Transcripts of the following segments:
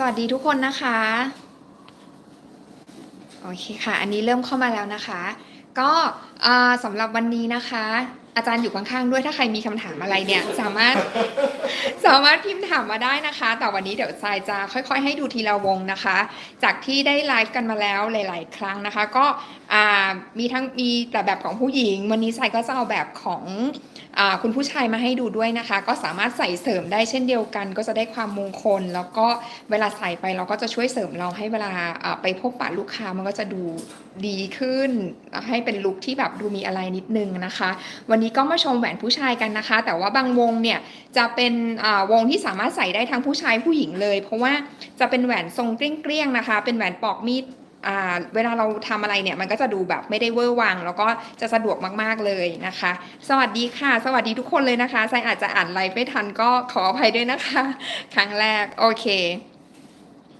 สวัสดีทุกคนนะคะ โอเคค่ะ อันนี้เริ่มเข้ามาแล้วนะคะ ก็ สำหรับวันนี้นะคะ อาจารย์อยู่ข้างๆด้วยถ้าใครมีคำถามอะไรเนี่ย สามารถสามารถพิมพ์ถามมาได้นะคะ แต่วันนี้เดี๋ยวทรายจะค่อย ๆ ให้ดูทีละวงนะคะ จากที่ได้ไลฟ์กันมาแล้วหลาย ๆ ครั้งนะคะ ก็มีทั้งมีแต่แบบของผู้หญิง วันนี้ทรายก็จะเอาแบบของอคุณผู้ชายมาให้ดูด้วยนะคะ ก็สามารถใส่เสริมได้เช่นเดียวกัน ก็จะได้ความมงคล แล้วก็เวลาใส่ไปเราก็จะช่วยเสริมเราให้เวลาอ่าไปพบปะลูกค้ามันก็จะดูดีขึ้นให้เป็นลุคที่แบบดูมีอะไรนิดนึงนะคะ วันนี้ก็มาชมแหวนผู้ชายกันนะคะ แต่ว่าบางวงเนี่ยจะเป็นวงที่สามารถใส่ได้ทั้งผู้ชายผู้หญิงเลย เพราะว่าจะเป็นแหวนทรงเกลี้ยงๆนะคะ เป็นแหวนปอกมีดเวลาเราทำอะไรเนี่ยมันก็จะดูแบบไม่ได้เวอร์วัง แล้วก็จะสะดวกมากๆเลยนะคะ สวัสดีค่ะ สวัสดีทุกคนเลยนะคะไซอาจจะอ่านไลฟ์ไม่ทันก็ขออภัยด้วยนะคะ ครั้งแรกโอเค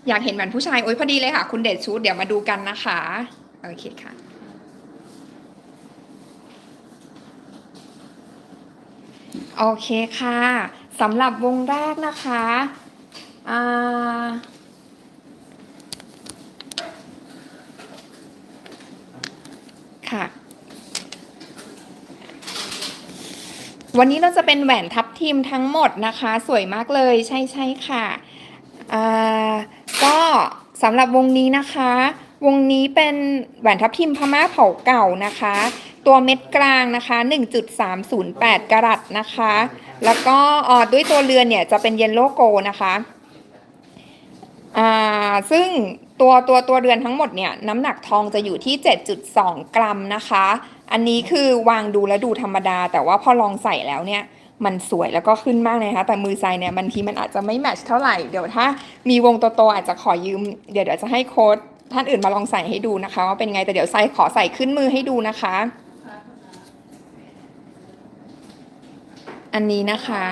อยากเห็นแหวนผู้ชายโอ้ยพอดีเลยค่ะ คุณเดชชูดเดี๋ยวมาดูกันนะคะ โอเคค่ะ โอเคค่ะสำหรับวงแรกนะคะอ่าค่ะ วันนี้เราจะเป็นแหวนทับทิมทั้งหมดนะคะ สวยมากเลยใช่ใช่ค่ะอ่าก็สำหรับวงนี้นะคะ วงนี้เป็นแหวนทับทิมพม่าเผาเก่านะคะ ตัวเม็ดกลางนะคะ 1.308 กรัตนะคะ แล้วก็อ่อด้วยตัวเรือนเนี่ยจะเป็นเยลโลโกนะคะอ่าซึ่งตัวตัวตัวเรือนทั้งหมดเนี่ยน้ำหนักทองจะอยู่ที่ 7.2 กรัมนะคะ อันนี้คือวางดูแล้วดูธรรมดา แต่ว่าพอลองใส่แล้วเนี่ยมันสวยแล้วก็ขึ้นมากเลยนะคะแต่มือใส่เนี่ยบางทีมันอาจจะไม่แมทช์เท่าไหร่เดี๋ยวถ้ามีวงโตๆอาจจะขอยืมเดี๋ยวเดี๋ยวจะให้โค้ดท่านอื่นมาลองใส่ให้ดูนะคะว่าเป็นไงแต่เดี๋ยวใส่ขอใส่ขึ้นมือให้ดูนะคะ อันนี้นะคะ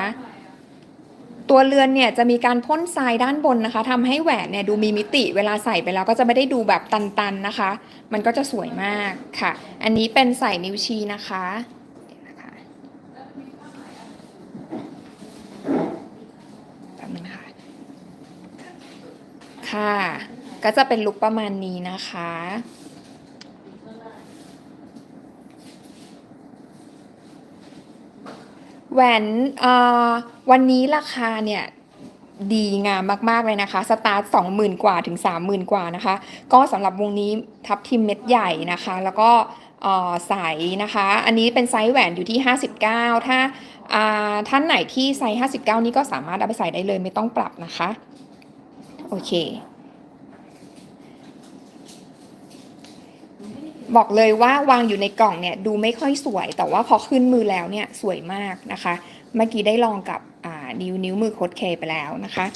ตัวเรือนเนี่ยจะมีการพ่นทรายด้านบนนะคะทำให้แหวนเนี่ยดูมีมิติเวลาใส่ไปแล้วก็จะไม่ได้ดูแบบตันๆนะคะ มันก็จะสวยมากค่ะ อันนี้เป็นใส่นิ้วชี้นะคะเดี๋ยวนะคะแป๊บนึงนะคะค่ะ ก็จะเป็นลุคประมาณนี้นะคะ แหวนอ่อวันนี้ราคาเนี่ยดีงามมาก ๆ เลยนะคะ สตาร์ทสองหมื่นกว่าถึงสามหมื่นกว่านะคะ ก็สำหรับวงนี้ทับทิมเม็ดใหญ่นะคะ แล้วก็อ่อใสนะคะ อันนี้เป็นไซส์แหวนอยู่ที่ 59 ถ้าอ่าท่านไหนที่ไซส์ 59 นี่ก็สามารถเอาไปใส่ได้เลยไม่ต้องปรับนะคะ โอเค บอกเลยว่าวางอยู่ในกล่องเนี่ยดูไม่ค่อยสวย แต่ว่าพอขึ้นมือแล้วเนี่ยสวยมากนะคะ เมื่อกี้ได้ลองกับนิ้วนิ้วมือโคดเคไปแล้วนะคะ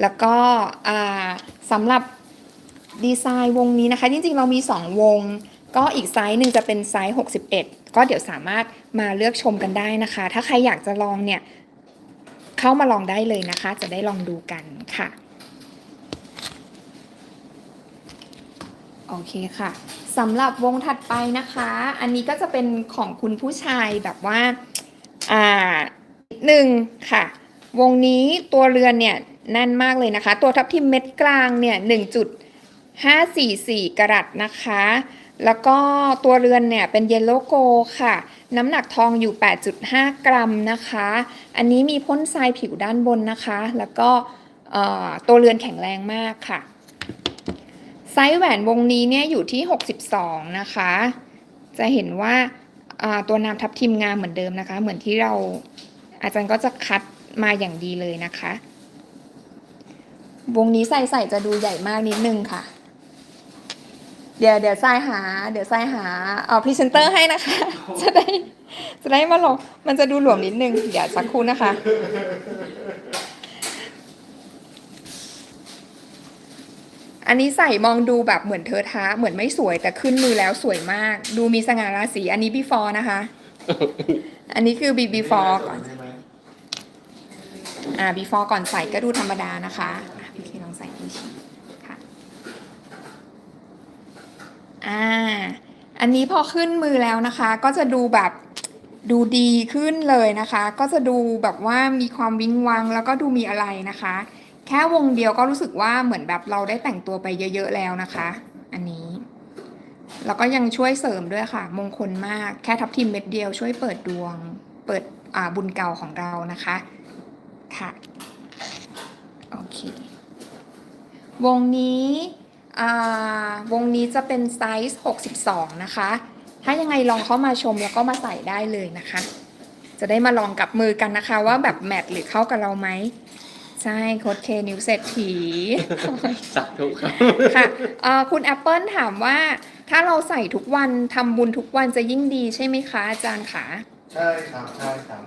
แล้วก็สำหรับดีไซน์วงนี้นะคะ จริงๆเรามี 2 วง ก็อีกไซส์หนึ่งจะเป็นไซส์ 61 ก็เดี๋ยวสามารถมาเลือกชมกันได้นะคะ ถ้าใครอยากจะลองเนี่ยเข้ามาลองได้เลยนะคะ จะได้ลองดูกันค่ะ โอเคค่ะ สำหรับวงถัดไปนะคะ อันนี้ก็จะเป็นของคุณผู้ชายแบบว่า อ่าหนึ่งค่ะ วงนี้ตัวเรือนเนี่ยแน่นมากเลยนะคะ ตัวทับทิมเม็ดกลางเนี่ย1.544กรัตนะคะ แล้วก็ตัวเรือนเนี่ยเป็นเยลโลโกค่ะ น้ำหนักทองอยู่ 8.5 กรัมนะคะ อันนี้มีพ่นทรายผิวด้านบนนะคะ แล้วก็ตัวเรือนแข็งแรงมากค่ะ ไซส์แหวนวงนี้เนี่ยอยู่ที่ 62 นะคะ จะเห็นว่าตัวน้ำทับทิมงามเหมือนเดิมนะคะ เหมือนที่เราอาจารย์ก็จะคัดมาอย่างดีเลยนะคะ วงนี้ใส่ใส่จะดูใหญ่มากนิดนึงค่ะ เดี๋ยวเดี๋ยวทรายหา เดี๋ยวทรายหาเอาพรีเซนเตอร์ให้นะคะ จะได้จะได้มาลงมันจะดูหลวมนิดนึง เดี๋ยวสักครู่นะคะ อันนี้ใส่มองดูแบบเหมือนเธอท้าเหมือนไม่สวยแต่ขึ้นมือแล้วสวยมาก ดูมีสง่าราศีอันนี้ before นะคะ อันนี้คือ be- before ก่อนใช่ไหมอ่า before ก่อนใส่ก็ดูธรรมดานะคะพี่เคลองใส่ดูชีค่ะอ่าอันนี้พอขึ้นมือแล้วนะคะ ก็จะดูแบบดูดีขึ้นเลยนะคะ ก็จะดูแบบว่ามีความวิงวังแล้วก็ดูมีอะไรนะคะ แค่วงเดียวก็รู้สึกว่าเหมือนแบบเราได้แต่งตัวไปเยอะๆแล้วนะคะ อันนี้ แล้วก็ยังช่วยเสริมด้วยค่ะ มงคลมากแค่ทับทิมเม็ดเดียวช่วยเปิดดวง เปิดบุญเก่าของเรานะคะค่ะโอเควงนี้วงนี้จะเป็นไซส์ 62 นะคะ ถ้ายังไงลองเข้ามาชมแล้วก็มาใส่ได้เลยนะคะ จะได้มาลองกับมือกันนะคะ ว่าแบบแมทหรือเข้ากับเราไหม ใช่โค้ดเคนิวเศรษฐีสาธุครับค่ะเอ่อคุณแอปเปิลถามว่า ถ้าเราใส่ทุกวันทำบุญทุกวันจะยิ่งดีใช่ไหมคะอาจารย์คะใช่ครับใช่ครับ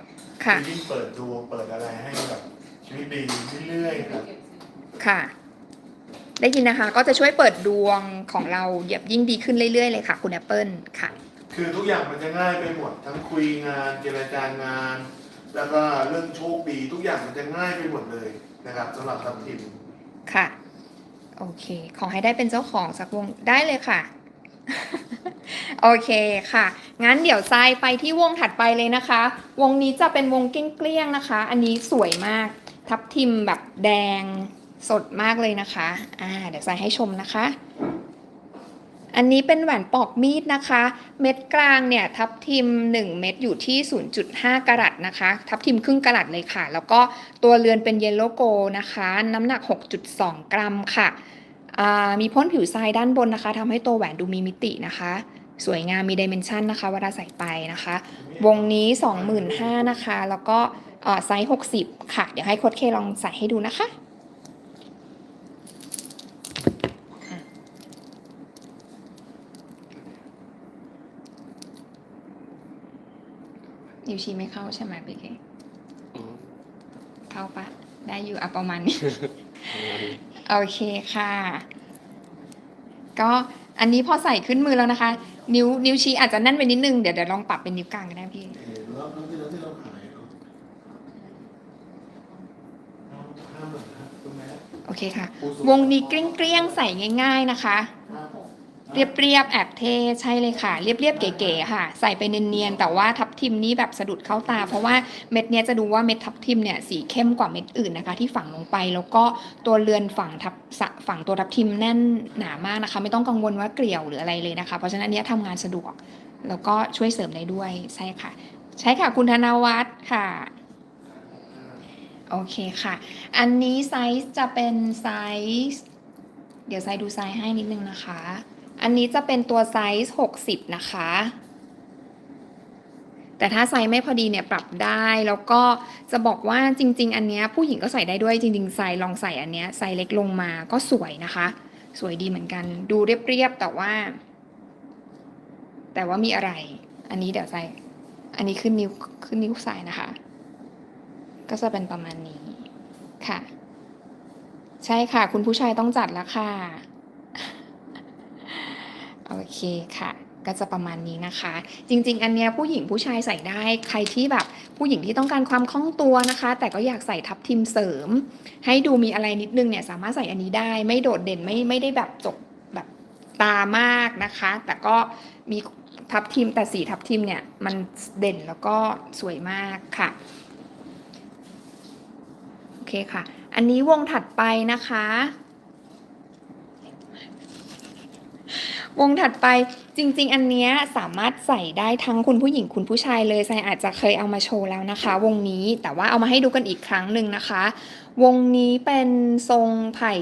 ค่ะยิ่งเปิดดวงเปิดอะไรให้แบบชีวิตดีเรื่อยๆครับค่ะ ได้ยินนะคะ ก็จะช่วยเปิดดวงของเราเหยียบยิ่งดีขึ้นเรื่อยๆเลยค่ะ คุณแอปเปิลค่ะ คือทุกอย่างมันจะง่ายไปหมดทั้งคุยงานเจรจางาน แล้วก็เรื่องโชคดีทุกอย่างมันจะง่ายไปหมดเลยนะครับสำหรับทัพทิมค่ะ โอเค ขอให้ได้เป็นเจ้าของสักวงได้เลยค่ะ โอเคค่ะ งั้นเดี๋ยวทรายไปที่วงถัดไปเลยนะคะ วงนี้จะเป็นวงเกลี้ยงๆนะคะ อันนี้สวยมากทับทิมแบบแดงสดมากเลยนะคะ อ่า เดี๋ยวทรายให้ชมนะคะ อันนี้เป็นแหวนปอกมีดนะคะ เม็ดกลางเนี่ยทับทิม 1 เม็ดอยู่ที่ 0.5 กรัตนะคะ ทับทิมครึ่งกรัตเลยค่ะ แล้วก็ตัวเรือนเป็นเยลโลโกนะคะ น้ำหนัก 6.2 กรัมค่ะอ่ามีพ่นผิวทรายด้านบนนะคะทำให้ตัวแหวนดูมีมิตินะคะ สวยงามมีดิเมนชันนะคะเวลาใส่ไปนะคะ วงนี้ 25,000นะคะ แล้วก็อ่อไซส์ 60 ค่ะ เดี๋ยวให้โค้ดเคลองใส่ให้ดูนะคะ นิ้วชี้ไม่เข้าใช่ไหมพี่เคอืมเข้าปะได้อยู่อะประมาณนี้ โอเคค่ะ ก็อันนี้พอใส่ขึ้นมือแล้วนะคะ นิ้วนิ้วชี้อาจจะแน่นไปนิดนึง เดี๋ยวเดี๋ยวลองปรับเป็นนิ้วกลางก็ได้พี่เห็นรอบนั้นที่เราที่เราขายเนาะห้าหมื่นครับคุณแม่โอเคค่ะ วงนี้เกลี้ยงๆใส่ง่าย ๆนะคะเรียบเรียบๆแอบเท่ใช่เลยค่ะ เรียบเรียบๆเก๋ๆค่ะ ใส่ไปเนียนๆแต่ว่าทับทิมนี่แบบสะดุดเข้าตา เพราะว่าเม็ดเนี้ยจะดูว่าเม็ดทับทิมเนี่ยสีเข้มกว่าเม็ดอื่นนะคะ ที่ฝังลงไปแล้วก็ตัวเรือนฝังทับสะฝั่งตัวทับทิมแน่นหนามากนะคะ ไม่ต้องกังวลว่าเกลี่ยวหรืออะไรเลยนะคะ เพราะฉะนั้นอันเนี้ยทำงานสะดวก แล้วก็ช่วยเสริมได้ด้วยใช่ค่ะ ใช่ค่ะคุณธนวัฒน์ค่ะโอเคค่ะ อันนี้ไซส์จะเป็นไซส์ เดี๋ยวไซส์ดูไซส์ให้นิดนึงนะคะ อันนี้จะเป็นตัวไซส์60 นะคะ แต่ถ้าไซส์ไม่พอดีเนี่ยปรับได้แล้วก็จะบอกว่าจริง ๆ อันเนี้ยผู้หญิงก็ใส่ได้ด้วยจริง ๆ ไซส์ลองใส่อันเนี้ยไซส์เล็กลงมาก็สวยนะคะ สวยดีเหมือนกัน ดูเรียบๆแต่ว่า แต่ว่ามีอะไร อันนี้เดี๋ยวใส่อันนี้ขึ้นนิ้วขึ้นนิ้วใส่นะคะ ก็จะเป็นประมาณนี้ค่ะ ใช่ค่ะ คุณผู้ชายต้องจัดแล้วค่ะ โอเคค่ะก็จะประมาณนี้นะคะ จริง ๆ อันเนี้ยผู้หญิงผู้ชายใส่ได้ใครที่แบบผู้หญิงที่ต้องการความคล่องตัวนะคะ แต่ก็อยากใส่ทับทิมเสริม ให้ดูมีอะไรนิดนึงเนี่ยสามารถใส่อันนี้ได้ ไม่โดดเด่นไม่ไม่ได้แบบจกแบบตามากนะคะ แต่ก็มีทับทิมแต่สีทับทิมเนี่ยมันเด่นแล้วก็สวยมากค่ะโอเคค่ะ อันนี้วงถัดไปนะคะ วงถัดไปจริง ๆ อันเนี้ยสามารถใส่ได้ทั้งคุณผู้หญิงคุณผู้ชายเลยไซอาจจะเคยเอามาโชว์แล้วนะคะ วงนี้แต่ว่าเอามาให้ดูกันอีกครั้งหนึ่งนะคะ วงนี้เป็นทรงไผ่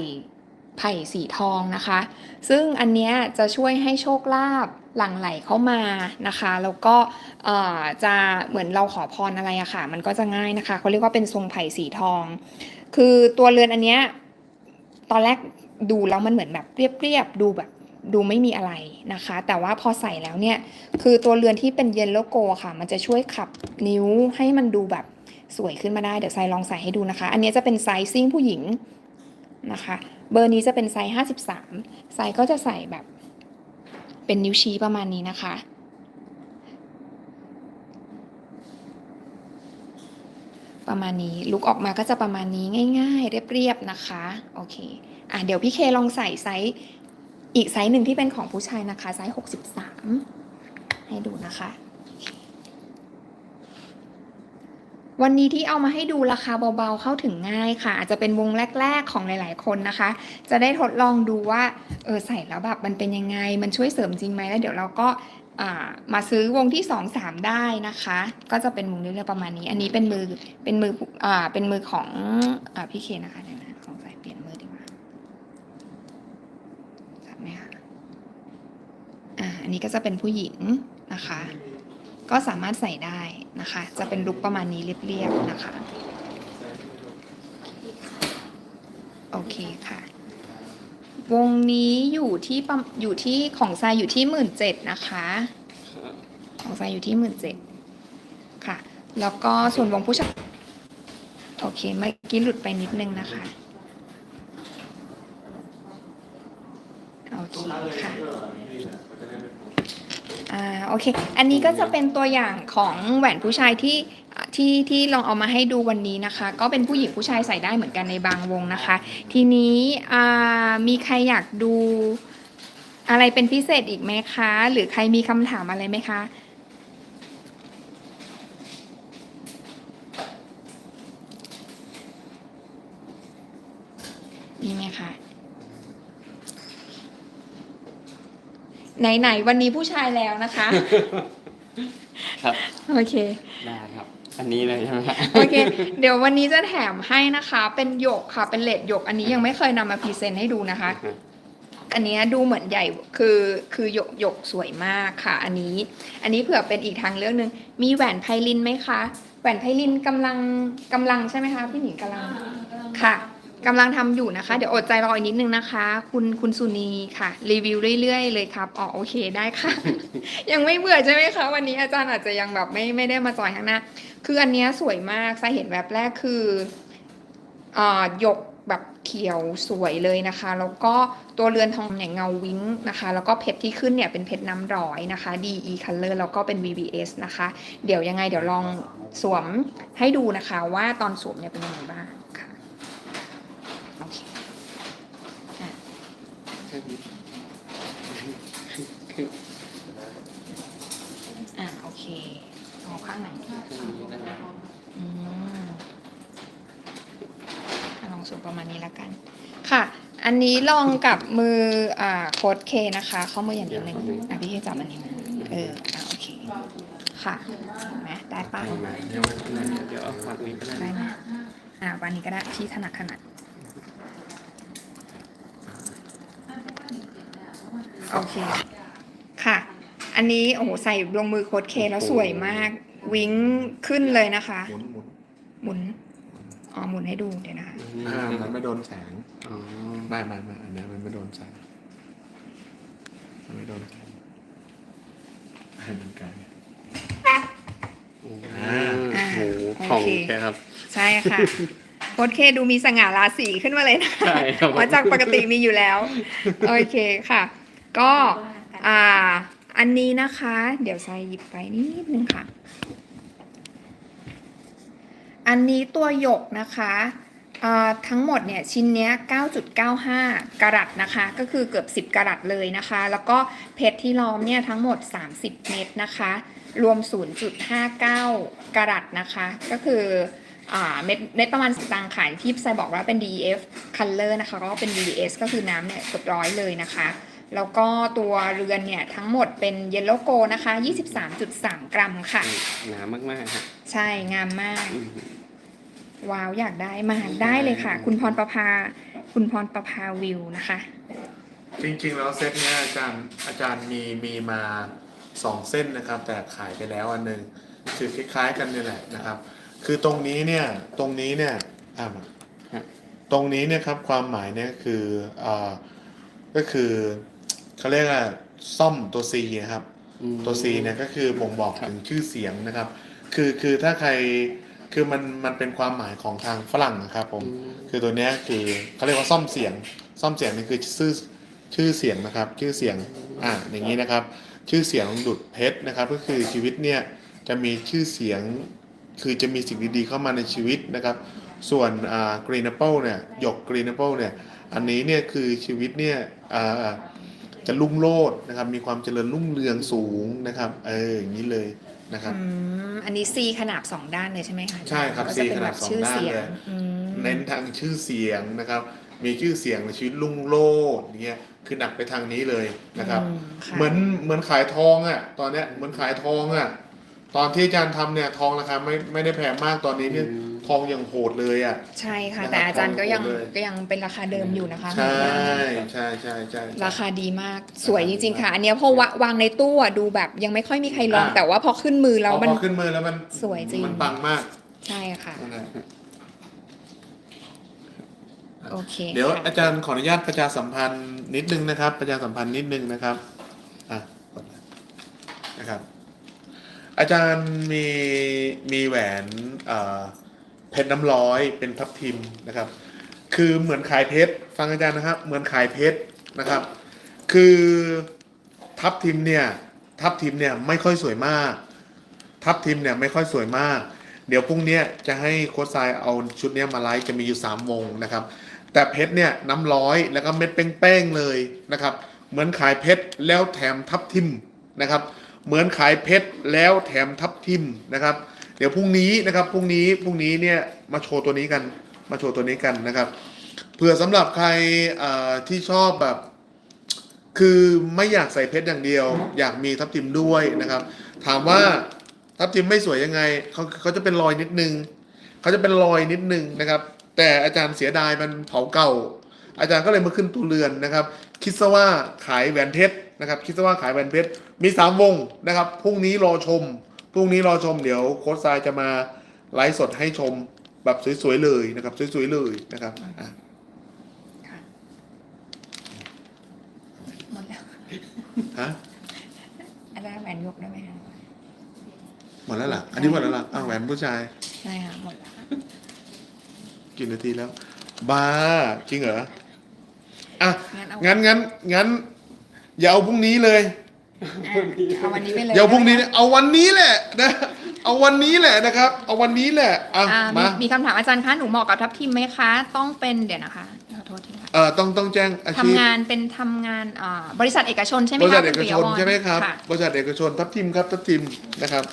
ไผ่สีทองนะคะ ซึ่งอันเนี้ยจะช่วยให้โชคลาภหลั่งไหลเข้ามานะคะ แล้วก็จะเหมือนเราขอพรอะไรอะค่ะ มันก็จะง่ายนะคะเขาเรียกว่าเป็นทรงไผ่สีทอง คือตัวเรือนอันเนี้ยตอนแรกดูแล้วมันเหมือนแบบเรียบๆดูแบบ ดูไม่มีอะไรนะคะ แต่ว่าพอใส่แล้วเนี่ย คือตัวเรือนที่เป็นเยลโลโกค่ะ มันจะช่วยขับนิ้วให้มันดูแบบสวยขึ้นมาได้ เดี๋ยวไซลองใส่ให้ดูนะคะ อันนี้จะเป็นไซซิ่งผู้หญิงนะคะ เบอร์นี้จะเป็นไซส์53 ไซส์ก็จะใส่แบบเป็นนิ้วชี้ประมาณนี้นะคะ ประมาณนี้ลุกออกมาก็จะประมาณนี้ง่าย ๆ เรียบๆนะคะ โอเค อะเดี๋ยวพี่เคลองใส่ไซส์ อีกไซส์หนึ่งที่เป็นของผู้ชายนะคะไซส์63ให้ดูนะคะ วันนี้ที่เอามาให้ดูราคาเบาๆเข้าถึงง่ายค่ะ อาจจะเป็นวงแรก ๆของหลาย ๆ คนนะคะ จะได้ทดลองดูว่าเออใส่แล้วแบบมันเป็นยังไง มันช่วยเสริมจริงไหมแล้วเดี๋ยวเราก็ามาซื้อวงที่2 3ได้นะคะ ก็จะเป็นวงเรื่อยๆประมาณนี้ อันนี้เป็นมือเป็นมืออ่าเป็นมือของอพี่เคนะคะเดี๋ยวนะของใส่เปลี่ยนมือดีกว่าจับไหมคะ อันนี้ก็จะเป็นผู้หญิงนะคะ ก็สามารถใส่ได้นะคะ จะเป็นลุคประมาณนี้เรียบๆนะคะ โอเคค่ะ วงนี้อยู่ที่ประอยู่ที่ของทรายอยู่ที่หมื่นเจ็ดนะคะ ของทรายอยู่ที่หมื่นเจ็ดค่ะ แล้วก็ส่วนวงผู้ชายโอเคเมื่อกี้หลุดไปนิดนึงนะคะโอเคค่ะ อ่าโอเค อันนี้ก็จะเป็นตัวอย่างของแหวนผู้ชายที่ที่ที่ลองเอามาให้ดูวันนี้นะคะ ก็เป็นผู้หญิงผู้ชายใส่ได้เหมือนกันในบางวงนะคะ ทีนี้อ่ามีใครอยากดูอะไรเป็นพิเศษอีกไหมคะ หรือใครมีคำถามอะไรไหมคะมีไหมคะ ไหนๆวันนี้ผู้ชายแล้วนะคะ ครับโอเค ได้ครับ อันนี้เลยใช่ไหมครับโอเค เดี๋ยววันนี้จะแถมให้นะคะ เป็นหยกค่ะ เป็นเลดหยก อันนี้ยังไม่เคยนำมาพรีเซนต์ให้ดูนะคะ อันเนี้ยดูเหมือนใหญ่ คือ คือหยกหยกสวยมากค่ะ อันนี้ อันนี้เผื่อเป็นอีกทางเลือกหนึ่งมีแหวนไพลินไหมคะ แหวนไพลินกำลังกำลังใช่ไหมคะ พี่หนิงกำลัง ค่ะ กำลังทำอยู่นะคะ เดี๋ยวอดใจรออีกนิดนึงนะคะ คุณคุณสุนีค่ะ รีวิวเรื่อยๆเลยครับอ๋อโอเคได้ค่ะ ยังไม่เบื่อใช่ไหมคะ วันนี้อาจารย์อาจจะยังแบบไม่ไม่ได้มาจอยข้างหน้า คืออันเนี้ยสวยมากสาเห็นแบบแรกคืออ่าหยกแบบเขียวสวยเลยนะคะ แล้วก็ตัวเรือนทองเนี่ยเงาวิ้งนะคะ แล้วก็เพชรที่ขึ้นเนี่ยเป็นเพชรน้ำร้อยนะคะ DE Color แล้วก็เป็น VVS นะคะ เดี๋ยวยังไงเดี๋ยวลองสวมให้ดูนะคะ ว่าตอนสวมเนี่ยเป็นยังไงบ้างค่ะ โอเค อะโอเคเอาข้างไหนอืมอะลองสูง ประมาณนี้ล้วกัน ค่ะ อันนี้ลองกับมืออ่าโค้ดเคนะคะ เข้อมืออย่างเดียวหนึ่งอะพี่เคจับอันนี้มาเอออะโอเค ค่ะเห็นไหมได้ปะไม่ไม่เดี๋ยวเดี๋ยวเอาฝั่งนี้ก็ได้ได้ไหมอ่าวันนี้ก็ได้ที่ถนัดถนัดโอเค ค่ะ อันนี้โอ้โหใส่ลงมือโค้ดเคแล้วสวยมาก วิ้งขึ้นเลยนะคะ หมุนหมุน อ๋อหมุนให้ดูเดี๋ยวนะคะอ่ามันไม่โดนแสงอ๋อไม่ไม่ไม่อันนี้มันไม่โดนแสงมันไม่โดนแสงให้มันไกล อ่าโอ้โหของแกครับ ใช่ค่ะโค้ดเคดูมีสง่าราศีขึ้นมาเลยนะใช่ครับผมเพราะจากปกติมีอยู่แล้ว โอเคค่ะ ก็ อ่า อันนี้นะคะ เดี๋ยวใส่หยิบไปนิดนึงค่ะ อันนี้ตัวหยกนะคะอ่าทั้งหมดเนี่ยชิ้นเนี้ย 9.95 กรัตนะคะ ก็คือเกือบ 10 กรัตเลยนะคะ แล้วก็เพชรที่ล้อมเนี่ยทั้งหมด 30 เม็ดนะคะ รวม 0.59 กรัตนะคะ ก็คืออ่าเม็ดเม็ดประมาณสตางค์ขายที่ไซบอกว่าเป็น DEF color นะคะ ก็เป็น VVS ก็คือน้ำเนี่ยเกือบร้อยเลยนะคะ แล้วก็ตัวเรือนเนี่ยทั้งหมดเป็นเยลโลโกนะคะ 23.3 กรัมค่ะหนามากๆครับใช่งามมากอืม ว้าวอยากได้มาได้เลยค่ะ คุณพรประภา คุณพรประภาวิวนะคะ จริงๆแล้วเซตเนี้ยอาจารย์อาจารย์มีมีมาสองเส้นนะครับ แต่ขายไปแล้วอันหนึ่งคือคล้ายๆกันนี่แหละนะครับ คือตรงนี้เนี่ยตรงนี้เนี่ยอ่ามาฮะตรงนี้เนี่ยครับความหมายเนี่ยคืออ่าก็คือเขาเรียกว่าซ่อมตัว C นะครับอืมตัว C เนี่ยก็คือบ่งบอกครับถึงชื่อเสียงนะครับ คือคือถ้าใคร คือมันมันเป็นความหมายของทางฝรั่งนะครับผมอืมคือตัวเนี้ยคือเขาเรียกว่าซ่อมเสียง ซ่อมเสียงนี่คือชื่อชื่อเสียงนะครับ ชื่อเสียง อ่า อย่างนี้นะครับ ชื่อเสียงดุดเพชรนะครับ ก็คือชีวิตเนี่ยจะมีชื่อเสียง คือจะมีสิ่งดีๆเข้ามาในชีวิตนะครับ ส่วนอ่ากรีนแอปเปิลเนี่ยหยกกรีนแอปเปิลเนี่ย อันนี้เนี่ยคือชีวิตเนี่ยอ่าจะรุ่งโรจน์นะครับ มีความเจริญรุ่งเรืองสูงนะครับ เอออย่างนี้เลย นะครับ อืมอันนี้ C ขนาบสองด้านเลยใช่ไหมคะใช่ครับ ก็ C จะเป็ขนาดแบบสองชื่ด้านสีงเลย อืมเน้นทางชื่อเสียงนะครับ มีชื่อเสียงในชีวิตลุ่งโลดอย่างเงี้ยคือหนักไปทางนี้เลยนะครับอืมค่ะเหมือนเหมือนขายทองอะ ตอนเนี้ยเหมือนขายทองอะ ตอนที่อาจารย์ทำเนี่ยทองราคาไม่ไม่ได้แพงมากตอนนี้เนี่ยอืม ทองยังโหดเลยอะ ใช่ค่ะนะครับแต่อาจารย์ก็ยังของผมเลย ก็ยังเป็นราคาเดิมอยู่นะคะใช่ใช่ใช่ใช่ ราคาดีมากสวยจริง ๆ ค่ะ อันเนี้ยพอวะวางในตู้อะดูแบบยังไม่ค่อยมีใครลอง อ่าแต่ว่าพอขึ้นมือพแล้วอมัน พอขึ้นมือแล้วมันสวยจริง มันปังมากใช่ค่ะ นั่นแหละโอเคเดี๋ยวค่ะอาจารย์ขออนุญาตประชาสัมพันธ์นิดนึงนะครับ ประชาสัมพันธ์นิดนึงนะครับอะกดเลยนะครับ อาจารย์มีมีแหวนเอ่อ เพชรน้ำร้อยเป็นทับทิมนะครับ คือเหมือนขายเพชรฟังอาจารย์นะครับ เหมือนขายเพชรนะครับ คือทับทิมเนี่ยทับทิมเนี่ยไม่ค่อยสวยมาก ทับทิมเนี่ยไม่ค่อยสวยมาก เดี๋ยวพรุ่งนี้จะให้โค้ชทรายเอาชุดนี้มาไลฟ์จะมีอยู่3วงนะครับ แต่เพชรเนี่ยน้ำร้อยแล้วก็เม็ดเป้งๆเลยนะครับ เหมือนขายเพชรแล้วแถมทับทิมนะครับ เหมือนขายเพชรแล้วแถมทับทิมนะครับ เดี๋ยวพรุ่งนี้นะครับพรุ่งนี้พรุ่งนี้เนี่ยมาโชว์ตัวนี้กันมาโชว์ตัวนี้กันนะครับเผื่อสำหรับใครที่ชอบแบบ คือไม่อยากใส่เพชรอย่างเดียว อยากมีทับทิมด้วยนะครับ ถามว่าทับทิมไม่สวยยังไงเขาเขาจะเป็นรอยนิดนึงเขาจะเป็นรอยนิดนึงนะครับ แต่อาจารย์เสียดายมันเผาเก่า อาจารย์ก็เลยมาขึ้นตัวเรือนนะครับ คิดซะว่าขายแหวนเพชรนะครับ คิดซะว่าขายแหวนเพชรมีสามวงนะครับพรุ่งนี้รอชม พรุ่งนี้รอชมเดี๋ยวโค้ชทรายจะมาไลฟ์สดให้ชมแบบสวยๆเลยนะครับ สวยๆเลยนะครับอะค่ะหมดแล้วฮะอาจารย์แหวนยกได้ไหมคะหมดแล้วล่ะ อันนี้หมดแล้วล่ะอ้าวแหวนผู้ชายใช่ค่ะหมดแล้วกี่นาทีแล้ว บ้าจริงเหรออะงั้นเอางั้นงั้นงั้นอย่าเอาพรุ่งนี้เลย อะเอาวันนี้ไปเลยอย่าเอาพรุ่งนี้นะเอาวันนี้แหละนะ เอาวันนี้แหละนะครับ เอาวันนี้แหละอะอะมีมามีคำถามอาจารย์คะหนูเหมาะกับทัพทีมไหมคะ ต้องเป็นเดี๋ยวนะคะขอโทษทีค่ะเอ่อต้องต้องแจ้งอาชีพทำงานเป็นทำงานอ่าบริษัทเอกชนใช่ไหมบริคะษัทเอกชนณปิยวรใช่ไหมครับค่ะบริษัทเอกชนทับทิมครับทับทิมนะครับ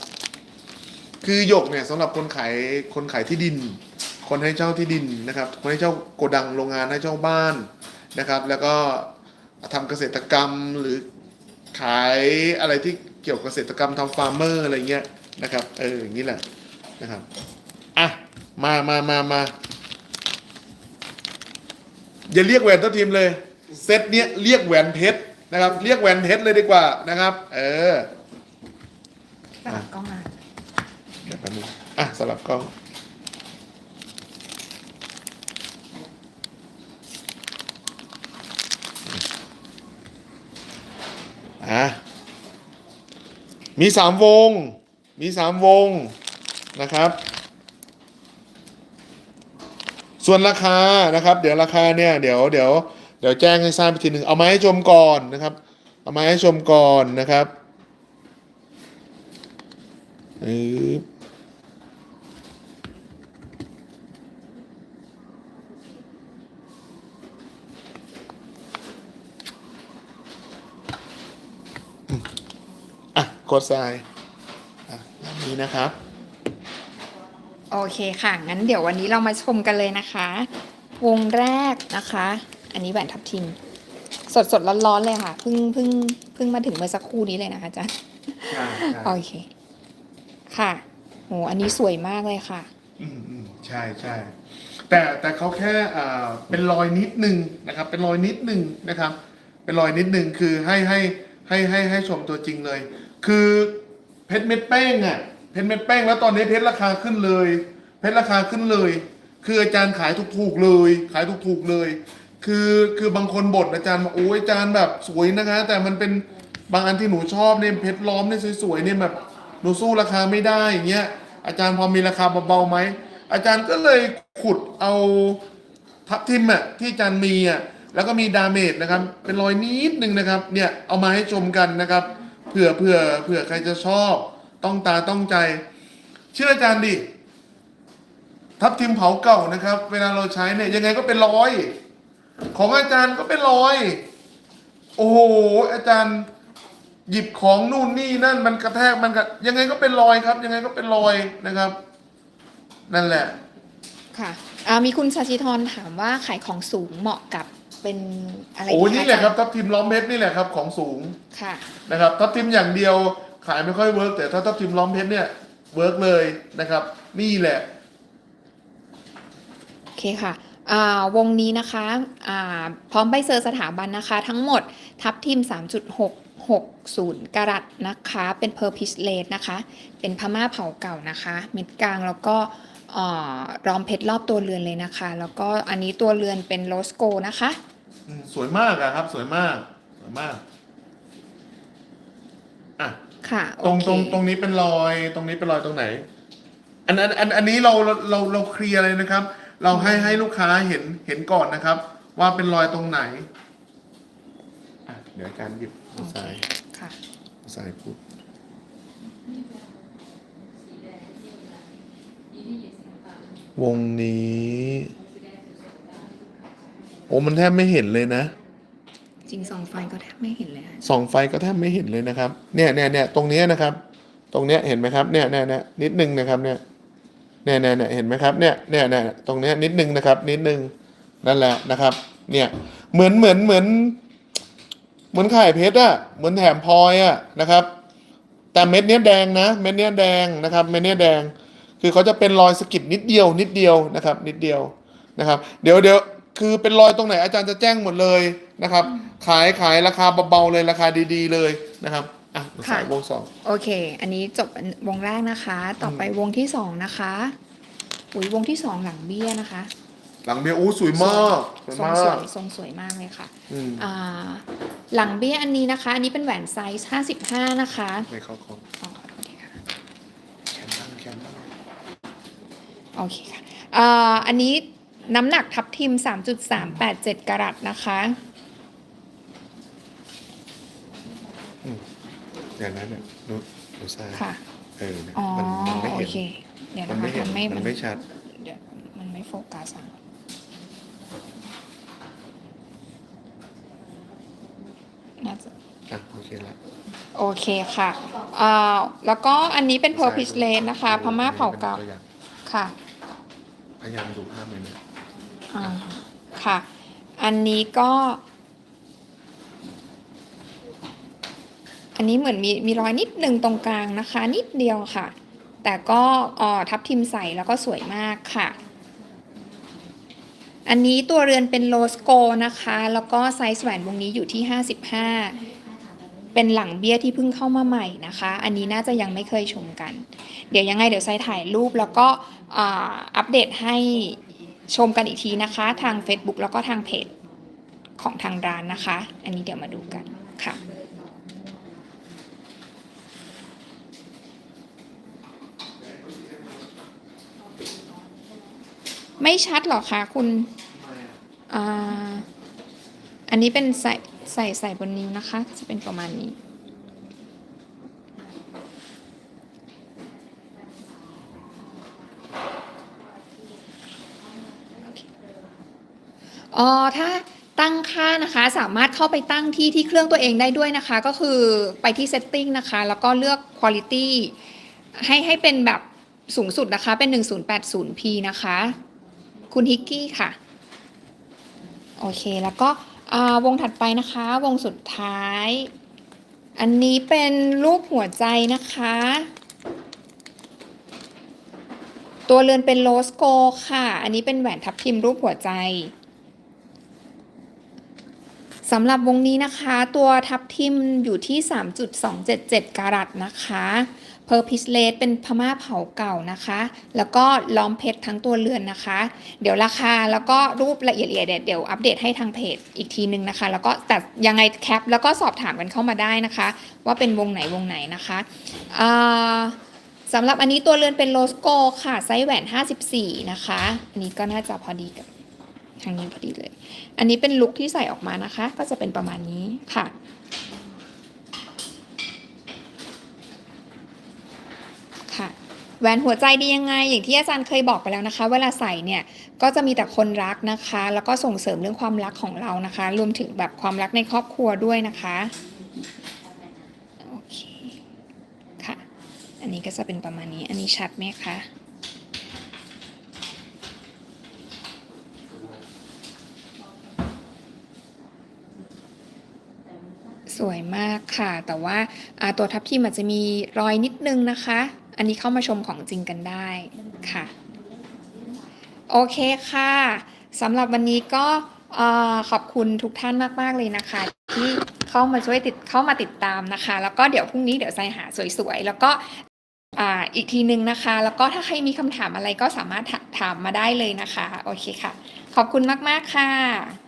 คือหยกเนี่ยสำหรับคนขายคนขายที่ดิน คนให้เช่าที่ดินนะครับ คนให้เช่าโกดังโรงงานให้เช่าบ้านนะครับ แล้วก็ทำเกษตรกรรมหรือ ขายอะไรที่เกี่ยวกับเกษตรกรรมทำฟาร์มเมอร์อะไรเงี้ยนะครับเอออย่างนี้แหละนะครับอะมามามามาอย่าเรียกแหวนทับทิมเลยเซตเนี้ยเรียกแหวนเพชรนะครับ เรียกแหวนเพชรเลยดีกว่านะครับ เออสลับกล้องมาเดี๋ยวแป๊บนึงอะสลับกล้อง อะมีสามวง มีสามวงนะครับ ส่วนราคานะครับ เดี๋ยวราคาเนี่ยเดี๋ยวเดี๋ยวเดี๋ยวแจ้งให้ทราบไปทีหนึ่งเอามาให้ชมก่อนนะครับ เอามาให้ชมก่อนนะครับอืบอ่ ดทรายอะแบบนี้นะครับ โอเคค่ะ งั้นเดี๋ยววันนี้เรามาชมกันเลยนะคะ วงแรกนะคะ อันนี้แหวนทับทิม สดสดๆร้อนๆเลยค่ะ เพิ่งเพิ่งเพิ่งมาถึงเมื่อสักครู่นี้เลยนะคะอาจารย์โอเค ค่ะโหอันนี้สวยมากเลยค่ะ อืมอืมใช่ใช่แต่แต่เขาแค่อ่าเป็นรอยนิดนึงนะครับ เป็นรอยนิดนึงนะครับ เป็นรอยนิดนึงคือให้ให้ให้ให้ให้ชมตัวจริงเลย คือเพชรเม็ดแป้งอะเพชรเม็ดแป้งแล้วตอนนี้เพชรราคาขึ้นเลย เพชรราคาขึ้นเลย คืออาจารย์ขายถูกๆเลย ขายถูกๆเลย คือคือบางคนบ่นอาจารย์ว่าโอ้ยอาจารย์แบบสวยนะคะ แต่มันเป็นบางอันที่หนูชอบเนี่ยเพชรล้อมเนี่ยสวยๆเนี่ยแบบหนูสู้ราคาไม่ได้อย่างเงี้ยอาจารย์พอมีราคาเบาๆไหมอาจารย์ก็เลยขุดเอาทับทิมอะที่อาจารย์มีอะแล้วก็มีดาเมจนะครับ เป็นรอยนิดนึงนะครับ เนี่ยเอามาให้ชมกันนะครับ ผื่อเผื่อเผื่อใครจะชอบ ต้องตาต้องใจ เชื่ออาจารย์ดิทับทิมเผาเก่านะครับ เวลาเราใช้เนี่ยยังไงก็เป็นรอย ของอาจารย์ก็เป็นรอย โอ้โหอาจารย์หยิบของนู่นนี่นั่นมันกระแทกมันกระยังไงก็เป็นรอยครับ ยังไงก็เป็นรอยนะครับ นั่นแหละ ค่ะมีคุณชาชิธรถามว่าขายของสูงเหมาะกับ เป็นอะไรโอ้ดีนี่แหละครับอาจาทับทิมล้อมเพชรนี่แหละครับของสูงค่ะนะครับทับทิมอย่างเดียวขายไม่ค่อยเวิร์กแต่ถ้าทับทิมล้อมเพชรเนี่ยเวิร์กเลยนะครับ นี่แหละ โอเคค่ะอ่าวงนี้นะคะอ่าพร้อมใบเซอร์สถาบันนะคะ ทั้งหมดทับทิม 3.660 กรัตนะคะ เป็นเพอร์พิชเลตนะคะ เป็นพม่าเผาเก่านะคะ เม็ดกลางแล้วก็อ่ารอมเพชรรอบตัวเรือนเลยนะคะ แล้วก็อันนี้ตัวเรือนเป็นโรสโกนะคะ อืมสวยมากอะครับ สวยมาก สวยมาก อะ ค่ะตรงโอเคตรงตรงนี้เป็นรอย ตรงนี้เป็นรอยตรงไหน อันอันอันอันนี้เราเราเราเราเคลียร์เลยนะครับ เราให้ให้ลูกค้าเห็นเห็นก่อนนะครับ ว่าเป็นรอยตรงไหนอะเดี๋ยวอาจารย์หยิบโอเค สายค่ะ สายพูดวงนี้โอ้ มันแทบไม่เห็นเลยนะ จริงสองไฟก็แทบไม่เห็นเลยอะส่องไฟก็แทบไม่เห็นเลยนะครับ เนี่ยเนี่ยเนี่ยตรงเนี้ยนะครับ ตรงเนี้ยเห็นไหมครับเนี่ยเนี่ยเนี่ยนิดนึงนะครับเนี่ยเนี่ยเนี่ยเนี่ยเห็นไหมครับเนี่ยเนี่ยเนี่ยตรงเนี้ยนิดนึงนะครับ นิดนึงนั่นแหละนะครับ เนี่ยเหมือนเหมือนเหมือนเหมือนไข่เพชรอะเหมือนแถมพลอยอะนะครับ แต่เม็ดเนี้ยแดงนะเม็ดเนี้ยแดงนะครับเม็ดเนี้ยแดง คือเขาจะเป็นรอยสะกิดนิดเดียว นิดเดียวนะครับ นิดเดียวนะครับ เดี๋ยวเดี๋ยว คือเป็นรอยตรงไหนอาจารย์จะแจ้งหมดเลยนะครับ ขายขายราคาเบาๆเลยราคาดีๆเลยนะครับอะสายวงสองโอเค อันนี้จบวงแรกนะคะ ต่อไปวงที่สองนะคะอุ้ยวงที่สองหลังเบี้ยนะคะ หลังเบียร์อู้สวยมากสวยทรงมาสวกยทรงสวยมากเลยค่ะอืมอ่าหลังเบี้ยอันนี้นะคะ อันนี้เป็นแหวนไซส์55นะคะไม่เข้าคออ๋อขอโทษทีค่ะแขนตั้งแขนตั้งโอเคค่ะอ่าอันนี้ น้ำหนักทับทิม 3.387 กรัตนะคะอย่างนั้นเนี่ยดูดูซ้ายค่ะ เออเนี่ยอ๋อมันมันไม่โอเห็น เค เดี๋ยวมันนะไม่คะเห็น มันไม่มันไม่ชัด เดี๋ยวมันไม่โฟกัสอะน่าจะ อะโอเคละ โอเคค่ะอ่าแล้วก็อันนี้เป็น pearl pitch lane นะคะ พม่าเผาเก่าตัวอย่งค่ะ พยายามดูภาพเลยนะอ่า ค่ะ อันนี้ก็ อันนี้เหมือนมีมีรอยนิดหนึ่งตรงกลางนะคะ นิดเดียวค่ะ แต่ก็อ่อทับทิมใสแล้วก็สวยมากค่ะ อันนี้ตัวเรือนเป็นโลสโกนะคะ แล้วก็ไซส์แหวนวงนี้อยู่ที่ 55เป็นหลังเบี้ยที่เพิ่งเข้ามาใหม่นะคะ อันนี้น่าจะยังไม่เคยชมกัน เดี๋ยวยังไงเดี๋ยวไซถ่ายรูปแล้วก็อัปเดตให้ ชมกันอีกทีนะคะ ทาง Facebook แล้วก็ทางเพจของทางร้านนะคะ อันนี้เดี๋ยวมาดูกันค่ะ ไม่ชัดหรอคะคุณอ่าอันนี้เป็นใส่ใส่ใส่บนนิ้วนะคะ จะเป็นประมาณนี้ อ๋อถ้าตั้งค่านะคะสามารถเข้าไปตั้งที่ที่เครื่องตัวเองได้ด้วยนะคะ ก็คือไปที่ setting นะคะ แล้วก็เลือก quality ให้ให้เป็นแบบสูงสุดนะคะ เป็น 1080p นะคะ คุณฮิกกี้ค่ะ โอเค แล้วก็วงถัดไปนะคะ วงสุดท้าย อันนี้เป็นรูปหัวใจนะคะ ตัวเรือนเป็นโลสโกค่ะ อันนี้เป็นแหวนทับทิมรูปหัวใจ สำหรับวงนี้นะคะ ตัวทับทิมอยู่ที่ 3.277 การัตนะคะเพอร์พิสเลตเป็นพม่าเผาเก่านะคะ แล้วก็ล้อมเพชรทั้งตัวเรือนนะคะ เดี๋ยวราคาแล้วก็รูปละเอียดๆเดี๋ยวเดี๋ยวอัปเดตให้ทางเพจอีกทีนึงนะคะ แล้วก็แต่ยังไงแคปแล้วก็สอบถามกันเข้ามาได้นะคะ ว่าเป็นวงไหนวงไหนนะคะสำหรับอันนี้ตัวเรือนเป็นโลสโกค่ะ ไซส์แหวน 54 นะคะ อันนี้ก็น่าจะพอดีกับ ทางนี้พอดีเลย อันนี้เป็นลุคที่ใส่ออกมานะคะ ก็จะเป็นประมาณนี้ค่ะค่ะแหวนหัวใจดียังไง อย่างที่อาจารย์เคยบอกไปแล้วนะคะ เวลาใส่เนี่ยก็จะมีแต่คนรักนะคะ แล้วก็ส่งเสริมเรื่องความรักของเรานะคะ รวมถึงแบบความรักในครอบครัวด้วยนะคะอันนี้ก็จะเป็นประมาณนี้ อันนี้ชัดไหมคะ วยมากค่ะ แต่ว่าาตัวทับทิมอาจจะมีรอยนิดนึงนะคะ อันนี้เข้ามาชมของจริงกันได้ค่ะ โอเคค่ะสำหรับวันนี้ก็ขอบคุณทุกท่านมาก ๆ เลยนะคะ ที่เข้ามาช่วยติดเข้ามาติดตามนะคะ แล้วก็เดี๋ยวพรุ่งนี้เดี๋ยวใส่หาสวยๆ แล้วก็อีกทีนึงนะคะ แล้วก็ถ้าใครมีคำถามอะไรก็สามารถถถามมาได้เลยนะคะ โอเคค่ะ ขอบคุณมาก ๆ ค่ะ